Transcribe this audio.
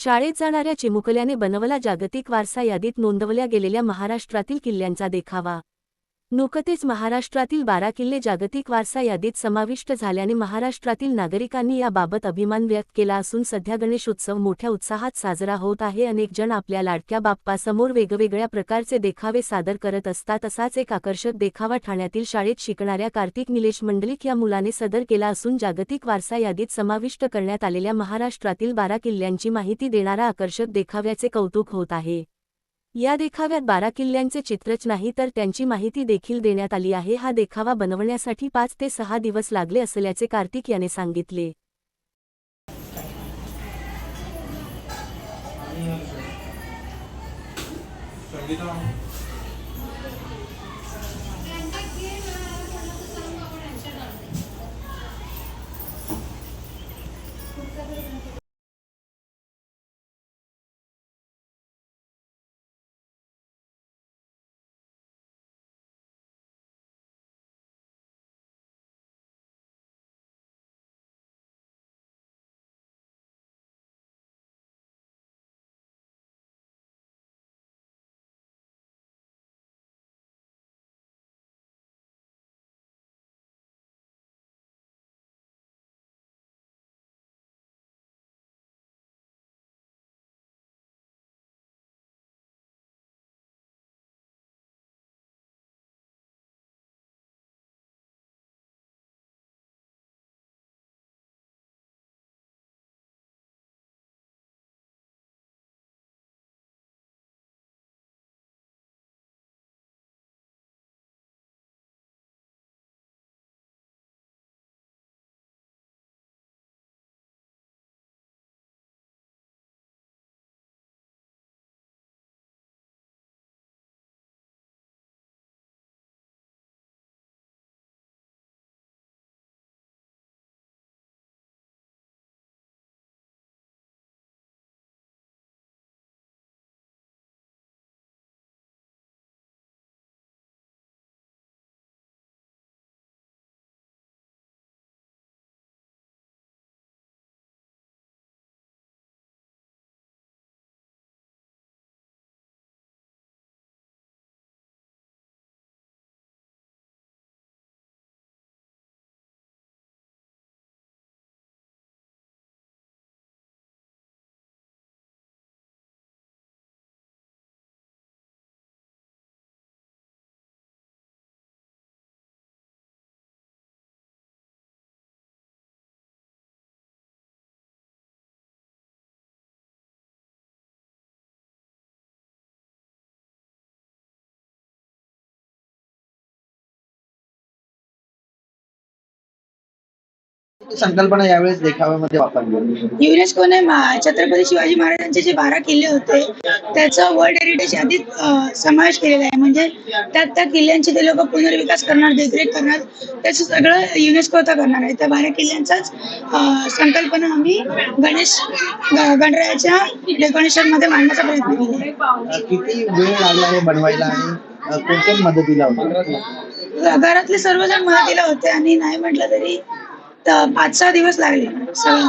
शाळेत जाणाऱ्या चिमुकल्याने बनवला जागतिक वारसा यादीत नोंदवल्या गेलेल्या महाराष्ट्रातील किल्ल्यांचा देखावा. नुकतेच महाराष्ट्रातील बारा किल्ले जागतिक वारसा यादीत समाविष्ट झाल्याने महाराष्ट्रातील नागरिकांनी याबाबत अभिमान व्यक्त केला असून सध्या गणेशोत्सव मोठ्या उत्साहात साजरा होत आहे. अनेक जण आपल्या लाडक्या बाप्पासमोर वेगवेगळ्या प्रकारचे देखावे सादर करत असतात. असाच एक आकर्षक देखावा ठाण्यातील शाळेत शिकणाऱ्या कार्तिक निलेश मंडलिक या मुलाने सदर केला असून जागतिक वारसा यादीत समाविष्ट करण्यात आलेल्या महाराष्ट्रातील बारा किल्ल्यांची माहिती देणारा आकर्षक देखाव्याचे कौतुक होत आहे. या देखाव्यात बारा किल्ल्यांचे चित्रच नाही तर त्यांची माहिती देखील देण्यात आली आहे. हा देखावा बनवण्यासाठी पाच ते सहा दिवस लागले असल्याचे कार्तिक याने सांगितले. संकल्पना यावेळेस देखाव्यामध्ये वापरली युनेस्कोने छत्रपती शिवाजी महाराजांचे जे बारा किल्ले होते त्याचा वर्ल्ड हेरिटेज यादीत समावेश केलेला आहे. म्हणजे त्यात त्या किल्ल्यांची ते लोक पुनर्विकास करणार देखरेख करणार त्याचं सगळं युनेस्को आता करणार आहे. त्या बारा किल्ल्यांचाच संकल्पना आम्ही गणेश गणरायाच्या डेकोरेशनमध्ये मांडण्याचा प्रयत्न केला आहे. किती वेळ लागला हे बनवायला आणि अं, कोण कोण मदतीला होतं? घरातले सर्वजण मदतीला होते आणि नाही म्हटलं तरी पाच सहा दिवस लागले. सगळं